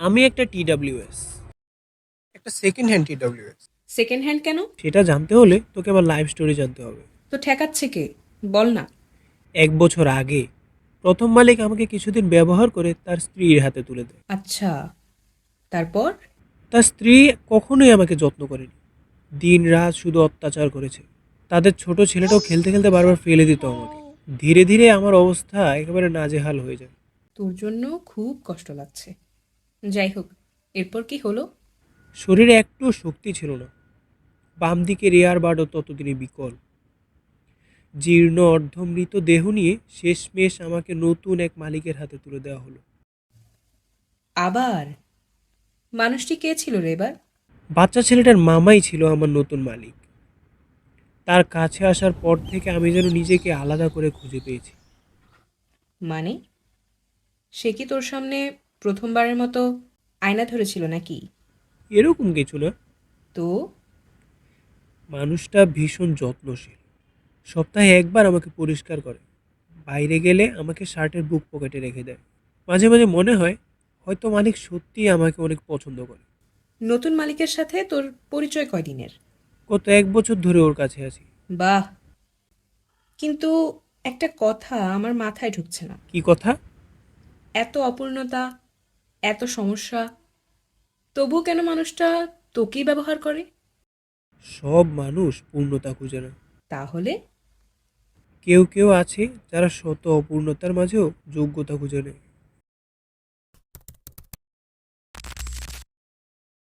আমি একটা টিডাব্লিউএস একটা second hand TWS second hand কেন? সেটা জানতে হলে তোকে আমার লাইফ স্টোরি জানতে হবে। তো ঠেকাচ্ছে কে? বল না। এক বছর আগে প্রথম মালিক আমাকে কিছুদিন ব্যবহার করে তার স্ত্রীর হাতে তুলে দেয়। আচ্ছা তারপর? তার স্ত্রী কখনোই আমাকে যত্ন করেনি। দিন রাত শুধু অত্যাচার করেছে। তাদের ছোট ছেলেটাও খেলতে খেলতে বারবার ফেলে দিত আমাকে। ধীরে ধীরে আমার অবস্থা একেবারে নাজেহাল হয়ে যায়। তোর জন্য খুব কষ্ট লাগছে। যাই হোক এরপর কি হলো? শরীরে একটু শক্তি ছিল না। বাম দিকে রেয়ার বার্ডও ততদিনে বিকল। জীর্ণ অর্ধমৃত দেহ নিয়ে শেষমেশ আমাকে নতুন এক মালিকের হাতে তুলে দেওয়া হলো। আবার? মানুষটি কে ছিল রে এবার? বাচ্চা ছেলেটার মামাই ছিল আমার নতুন মালিক। তার কাছে আসার পর থেকে আমি যেন নিজেকে আলাদা করে খুঁজে পেয়েছি। মানে? সে কি তোর সামনে প্রথমবারের মতো আয়না ধরেছিল নাকি? এরকম কিছু না। তো? মানুষটা ভীষণ যত্নশীল। সপ্তাহে একবার আমাকে পরিষ্কার করে। বাইরে গেলে আমাকে শার্টের বুক পকেটে রেখে দেয়। মাঝে মাঝে মনে হয় হয়তো মালিক সত্যিই আমাকে অনেক পছন্দ করে। নতুন মালিকের সাথে তোর পরিচয় কয়দিনের? গত এক বছর ধরে ওর কাছে আছি। বাহ! কিন্তু একটা কথা আমার মাথায় ঢুকছে না। কি কথা? এত অপূর্ণতা এত সমস্যা। তবু কেন মানুষটা তোকেই ব্যবহার করে? সব মানুষ পূর্ণতা খুঁজে না। তাহলে? কেউ কেউ আছে যারা শত অপূর্ণতার মাঝেও যোগ্যতা খুঁজে নেয়।